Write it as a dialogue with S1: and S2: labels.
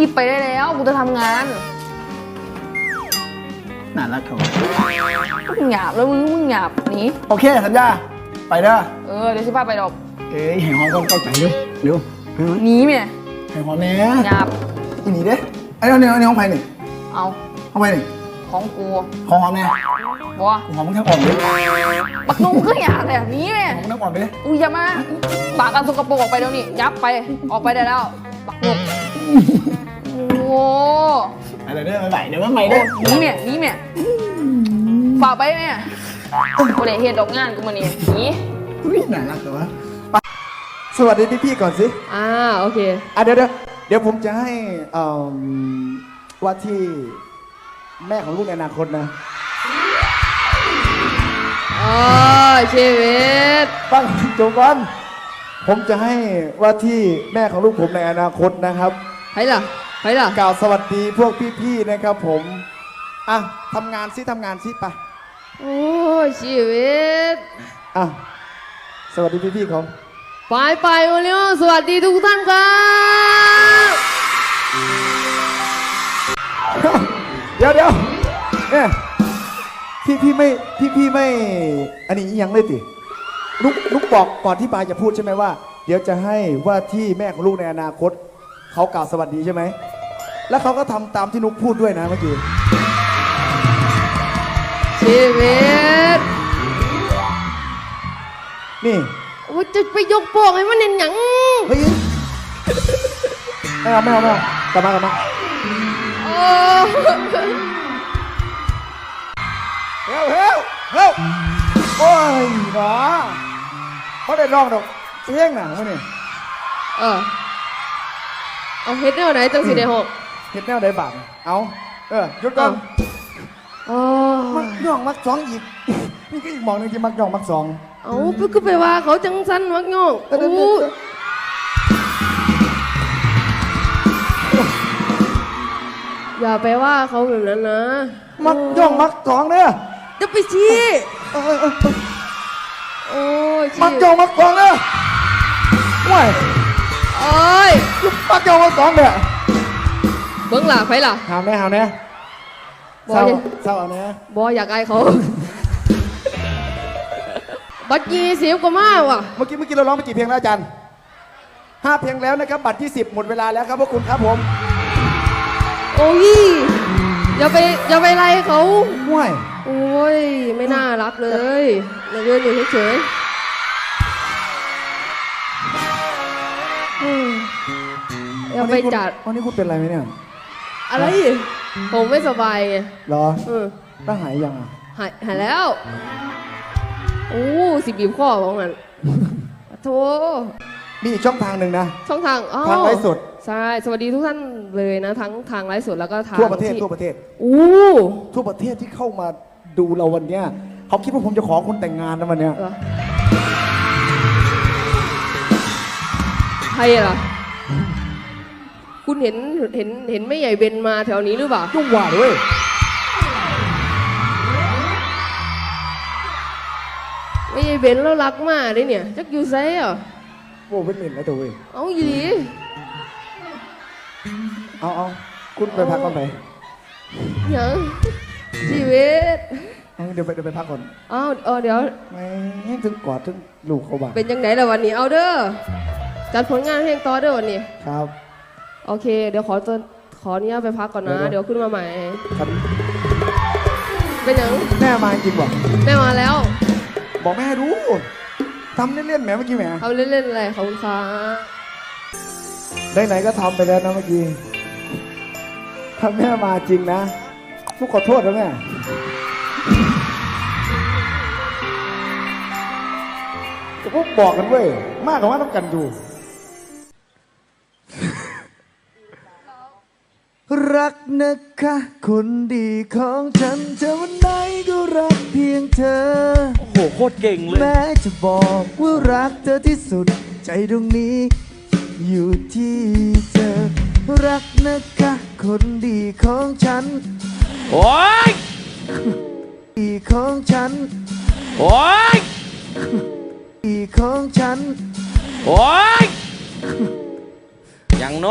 S1: รีบไปได้แล้ว กูจะทำงาน
S2: น่ารักเขา
S1: มึงหยาบแล้วมึงมึงหยาบหนี
S2: โอเคสัญญา ไปเด้อ
S1: เออ เดี๋ยวสิพาไปดอก
S2: เอ้ยแห่งหอมก็เข้าใจเร็วเร็วเร็ว
S1: หนีแม่
S2: แห่งหอมแน่
S1: หยาบ
S2: อีหนีเด้ไอ้เนี่ยเนี่ยห้องไผ่หนึ่ง
S1: เอา
S2: ห้องไผ่หนึ่ง
S1: ของกู
S2: ของหอมแน่
S1: บอกว่า
S2: ของหอมมึงทั้งอ่อนเลย
S1: บักนุ่งก็หยาบแบบนี้แม่
S2: ของมึงทั้งอ่อนเลย
S1: อุ้ยอย่ามาปากกันสกปรกออกไปเดี๋ยวนี้ยับไป ออกไปได้แล้วบักนุ่ง โอ้
S2: อะไรเด้อไม่ไหวเดี๋ยวไม่ไหว
S1: โอ้
S2: เด้อ
S1: หนีแม่หนีแม่ฝากไปแม่กูได้เฮ็ดดอกงานกูมานี่หนี
S2: อุ้ยน่ารักแต่ว่า
S3: สวัสดีพี่ๆก่อนสิ
S1: อ่า โอเค
S3: อะเดี๋ยวเดี๋ยวเดี๋ยวผมจะให้เอ่อว่าที่แม่ของลูกในอนาคตนะ
S1: อ๋อชีวิต
S3: ฟังจบก่อนผมจะให้ว่าที่แม่ของลูกผมในอนาคตนะครับ
S1: ไปล่ะ ไปล่ะ
S3: กล่าวสวัสดีพวกพี่ๆนะครับผมอะทำงานซิทำงานซิไป
S1: โอ้ชีวิต
S3: อะสวัสดีพี่ๆเขา
S1: ไปไปโอเลี้ยวสวัสดีทุกท่านครับ
S3: เดี๋ยวเดี๋ยวเนี่ยพี่พี่ไม่พี่พี่ไม่ อันนี้ยังเลยติลูกลูกบอกก่อนที่ปาจะพูดใช่ไหมว่า เดี๋ยวจะให้ว่าที่แม่ของลูกในอนาคต เขากล่าวสวัสดีใช่ไหม แล้วเขาก็ทำตามที่นุกพูดด้วยนะเมื่อกี้
S1: ชีวิต
S3: นี่
S1: โอ้ยจะไปยกโป่งให้มันเห็นหยัง
S3: เฮ้ยไม่เอาไม่เอาไม่เอากลับมากลับมา
S1: โอ้
S3: เฮ้ยเฮ้ยเฮ้ยโอ้ยหนาเขาได้ร้องดอกเสียงหนังวะนี่
S1: เออเอาเฮ็ดแนวไหนจังสิได้หก
S3: เห็ดแนวได้บาทเอาเออหยุดก่อน
S1: อ๋อ
S3: มักย่องมักสองอีกนี่ก็อีกหมองหนึงที่มักย่องมักสอง
S1: เอาไปก็ไปว่าเขาจังสันมักงง
S3: เออเออเอ
S1: อู้
S3: อ
S1: อย่าไปว่าเขาแบบนั้นนะ
S3: มักย่องมักสองเนี่ย
S1: จะไปชี้
S3: เออเออเออเออ
S1: โอ้ยชี้
S3: มักย่องมักสองเนี่ยว้าย
S1: โอ้ย
S3: มักย่องมักสองเนี่ย
S1: เบิ้งล่ะไฟล่ะ
S3: หามแน่หามแน่
S1: บ่
S3: เศร้า
S1: ดิ
S3: เศร้าเอาแน่
S1: บออยากไอายเขา บัตรยี่สิบกว่ามาว่ะ
S3: เมื่อกี้เมื่อกี้เราร้องไปกี่เพลงแล้วอาจารย์ห้าเพลงแล้วนะครับ บัตรที่สิบหมดเวลาแล้วครับพวกคุณครับผม
S1: โอ้ยอย่าไปอย่าไปไล่เขา
S3: ว้าย
S1: โอ้ย ไม่น่ารักเลยนักเรียนอยู่เฉยๆอืมอย่าไปจัด
S3: วันนี้คุณเป็นอะไรไหมเนี่ย
S1: อะไรผมไม่สบายไง
S3: เหรอ
S1: เออ
S3: ตั้งหายยังอะ
S1: หายหายแล้ว โอ้สิบีบข้อของมันโธ่
S3: มีอีกช่องทางหนึ่งนะ
S1: ช่องทางอ้าว
S3: ทางไลฟ์สด
S1: ใช่สวัสดีทุกท่านเลยนะ ทั้งทางไลฟ์สดแล้วก็ทาง
S3: ทั่วประเทศ
S1: ที่
S3: ทั่วประเทศ
S1: อู้
S3: ทั่วประเทศที่เข้ามาดูเราวันเนี้ยเขาคิดว่าผมจะขอคุณแต่งงานนะวันเนี้ย
S1: เหรอใครล่ะ คุณเห็นเห็นเห็นไม่ใหญ่เบนมาแถวนี้หรือเปล่า
S3: ยุ่งหว่าด้วย
S1: ไม่ใหญ่เบนแล้วรักมากเลยเนี่ย จักอยู่ไซอะ
S3: โว้เป็นหมิ่นแล้วตัวเว้ย
S1: เอาอีหลี
S3: เอาเอาคุณไปพักก่อนไป
S1: หยังชีวิต
S3: เอาเดี๋ยวไปเดี๋ยวไปพักก่อน
S1: เอาเออเดี๋ยว
S3: ไม่ถึงกอดถึงลูกเขาบ้าง
S1: เป็นยังไงล่ะวันนี้เอาเด้อจัดผลงานเพลงต่อเด้อวันนี้
S3: ครับ
S1: โอเค เดี๋ยวขอตัวขออนุญาตไปพักก่อนนะ
S3: เดี๋ยว
S1: เดี๋ยวขึ้นมาใหม่
S3: ครับ
S1: เป็นหยัง
S3: แม่มาจริงว่ะ
S1: แม่มาแล้ว
S3: บอกแม่รู้ทำเล่นๆแหมเมื่อกี้แหม
S1: เอาเล่นๆอะไรขอบคุณค่ะ
S3: ไหนๆก็ทำไปแล้วนะเมื่อกี้ถ้าแม่มาจริงนะลูกขอโทษนะแม่แต่พวกบอกกันเว้ยมากกว่าว่าต้องกันอยู่ รักนะคะ คนดีของฉันเธอวันไหนก็รักเพียงเธอ
S4: โอ้โหโคตรเก่งเลย
S3: แม้จะบอกว่ารักเธอที่สุด ใจตรงนี้ อยู่ที่เธอ รักนะคะ คนดีของฉัน
S4: โอ้ย
S3: ดีของฉัน
S4: โอ้ย
S3: ดีของฉัน
S4: โอ้ยอย่างโน้